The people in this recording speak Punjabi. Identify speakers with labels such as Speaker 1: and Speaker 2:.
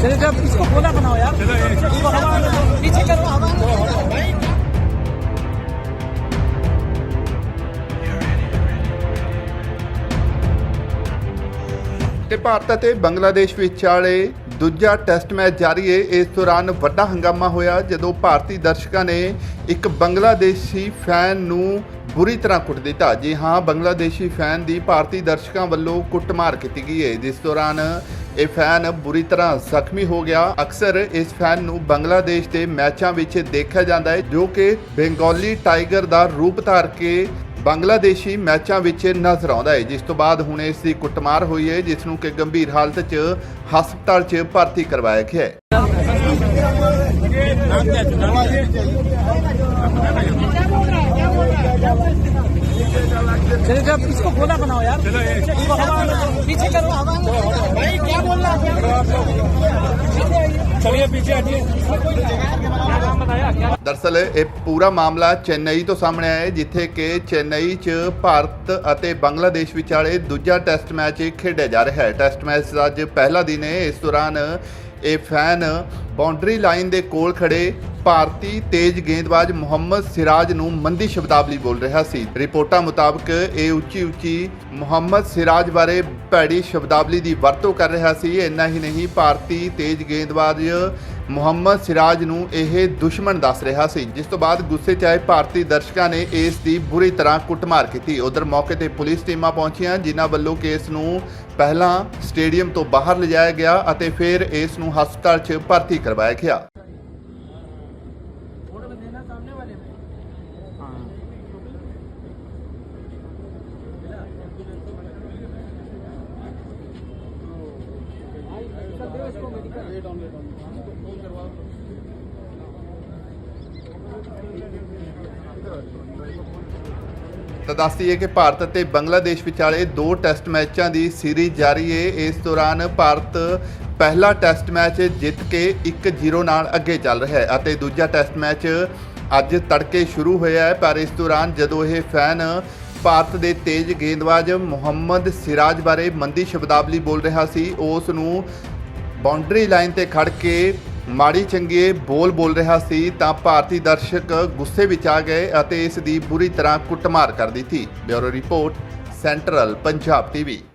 Speaker 1: चलिए जब इसको गोला बनाओ यार
Speaker 2: ਤੇ ਭਾਰਤ ਅਤੇ ਬੰਗਲਾਦੇਸ਼ ਵਿਚਾਲੇ ਦੂਜਾ ਟੈਸਟ ਮੈਚ ਜਾਰੀ ਹੈ ਇਸ ਦੌਰਾਨ ਵੱਡਾ ਹੰਗਾਮਾ ਹੋਇਆ ਜਦੋਂ ਭਾਰਤੀ ਦਰਸ਼ਕਾਂ ਨੇ ਇੱਕ ਬੰਗਲਾਦੇਸ਼ੀ ਫੈਨ ਨੂੰ ਬੁਰੀ ਤਰ੍ਹਾਂ ਕੁੱਟ ਦਿੱਤਾ। ਜੀ ਹਾਂ, ਬੰਗਲਾਦੇਸ਼ੀ ਫੈਨ ਦੀ ਭਾਰਤੀ ਦਰਸ਼ਕਾਂ ਵੱਲੋਂ ਕੁੱਟਮਾਰ ਕੀਤੀ ਗਈ ਹੈ ਜਿਸ ਦੌਰਾਨ ਇਹ ਫੈਨ ਬੁਰੀ ਤਰ੍ਹਾਂ ਜ਼ਖਮੀ ਹੋ ਗਿਆ। ਅਕਸਰ ਇਸ ਫੈਨ ਨੂੰ ਬੰਗਲਾਦੇਸ਼ ਦੇ ਮੈਚਾਂ ਵਿੱਚ ਦੇਖਿਆ ਜਾਂਦਾ ਹੈ ਜੋ ਕਿ ਬੰਗਾਲੀ ਟਾਈਗਰ ਦਾ ਰੂਪ ਧਾਰ ਕੇ ਬੰਗਲਾਦੇਸ਼ੀ ਮੈਚਾਂ ਵਿੱਚ ਨਜ਼ਰ ਆਉਂਦਾ ਹੈ ਜਿਸ ਤੋਂ ਬਾਅਦ ਹੁਣ ਇਸ ਦੀ ਕੁੱਟਮਾਰ ਹੋਈ ਹੈ ਜਿਸ ਨੂੰ ਕਿ ਗੰਭੀਰ ਹਾਲਤ 'ਚ ਹਸਪਤਾਲ 'ਚ ਭਰਤੀ ਕਰਵਾਇਆ ਗਿਆ ਹੈ
Speaker 1: चलिए जब इसको गोला बनाओ यार चलिए पीछे हटिए क्या नाम बताया क्या
Speaker 2: ਦਰਸਲ ਇਹ ਪੂਰਾ ਮਾਮਲਾ ਚੇਨਈ ਤੋਂ ਸਾਹਮਣੇ ਆਇਆ ਹੈ ਜਿੱਥੇ ਕਿ ਚੇਨਈ 'ਚ ਭਾਰਤ ਅਤੇ ਬੰਗਲਾਦੇਸ਼ ਵਿਚਾਲੇ ਦੂਜਾ ਟੈਸਟ ਮੈਚ ਖੇਡਿਆ ਜਾ ਰਿਹਾ ਹੈ ਟੈਸਟ ਮੈਚ ਦਾ ਅੱਜ ਪਹਿਲਾ ਦਿਨ ਹੈ ਇਸ ਦੌਰਾਨ ਇਹ ਫੈਨ ਬਾਉਂਡਰੀ ਲਾਈਨ ਦੇ ਕੋਲ ਖੜੇ ਭਾਰਤੀ ਤੇਜ਼ ਗੇਂਦਬਾਜ਼ ਮੁਹੰਮਦ ਸਿਰਾਜ ਨੂੰ ਮੰਦੀ ਸ਼ਬਦਾਵਲੀ ਬੋਲ ਰਿਹਾ ਸੀ। ਰਿਪੋਰਟਾਂ ਮੁਤਾਬਕ ਇਹ ਉੱਚੀ ਉੱਚੀ ਮੁਹੰਮਦ ਸਿਰਾਜ ਬਾਰੇ ਭੈੜੀ ਸ਼ਬਦਾਵਲੀ ਦੀ ਵਰਤੋਂ ਕਰ ਰਿਹਾ ਸੀ। ਇੰਨਾ ਹੀ ਨਹੀਂ, ਭਾਰਤੀ ਤੇਜ਼ ਗੇਂਦਬਾਜ਼ ਮੁਹੰਮਦ ਸਿਰਾਜ ਨੂੰ ਇਹ ਦੁਸ਼ਮਣ ਦੱਸ ਰਿਹਾ ਸੀ ਜਿਸ ਤੋਂ ਬਾਅਦ ਗੁੱਸੇ 'ਚ ਆਏ ਭਾਰਤੀ ਦਰਸ਼ਕਾਂ ਨੇ ਇਸ ਦੀ ਬੁਰੀ ਤਰ੍ਹਾਂ ਕੁੱਟਮਾਰ ਕੀਤੀ। ਉਧਰ ਮੌਕੇ ਤੇ ਪੁਲਿਸ ਟੀਮਾਂ ਪਹੁੰਚੀਆਂ ਜਿਨ੍ਹਾਂ ਵੱਲੋਂ ਕੇਸ ਨੂੰ ਪਹਿਲਾਂ ਸਟੇਡੀਅਮ ਤੋਂ ਬਾਹਰ ਲਿਜਾਇਆ ਗਿਆ ਅਤੇ ਫਿਰ ਇਸ ਨੂੰ ਹਸਪਤਾਲ 'ਚ ਭਰਤੀ ਕਰਵਾਇਆ ਗਿਆ। ਤਾਂ ਦੱਸਦੀ ਹੈ ਕਿ ਭਾਰਤ ਅਤੇ ਬੰਗਲਾਦੇਸ਼ ਵਿਚਾਲੇ ਦੋ ਟੈਸਟ ਮੈਚਾਂ ਦੀ ਸੀਰੀਜ਼ ਜਾਰੀ ਹੈ ਇਸ ਦੌਰਾਨ ਭਾਰਤ ਪਹਿਲਾ ਟੈਸਟ ਮੈਚ ਜਿੱਤ ਕੇ 1-0 ਨਾਲ ਅੱਗੇ ਚੱਲ ਰਿਹਾ ਹੈ ਅਤੇ ਦੂਜਾ ਟੈਸਟ ਮੈਚ ਅੱਜ ਤੜਕੇ ਸ਼ੁਰੂ ਹੋਇਆ ਹੈ। ਪਰ ਇਸ ਦੌਰਾਨ ਜਦੋਂ ਇਹ ਫੈਨ ਭਾਰਤ ਦੇ ਤੇਜ਼ ਗੇਂਦਬਾਜ਼ ਮੁਹੰਮਦ ਸਿਰਾਜ ਬਾਰੇ ਮੰਦੀ ਸ਼ਬਦਾਵਲੀ ਬੋਲ ਰਿਹਾ ਸੀ ਉਸ ਨੂੰ ਬਾਉਂਡਰੀ ਲਾਈਨ ਤੇ ਖੜ ਕੇ ਮਾੜੀ ਚੰਗੇ ਬੋਲ ਬੋਲ ਰਿਹਾ ਸੀ, ਤਾਂ ਭਾਰਤੀ ਦਰਸ਼ਕ ਗੁੱਸੇ ਵਿੱਚ ਆ ਗਏ ਅਤੇ ਇਸ ਦੀ ਬੁਰੀ ਤਰ੍ਹਾਂ ਕੁੱਟਮਾਰ ਕਰ ਦਿੱਤੀ। Bureau report, central Punjab TV.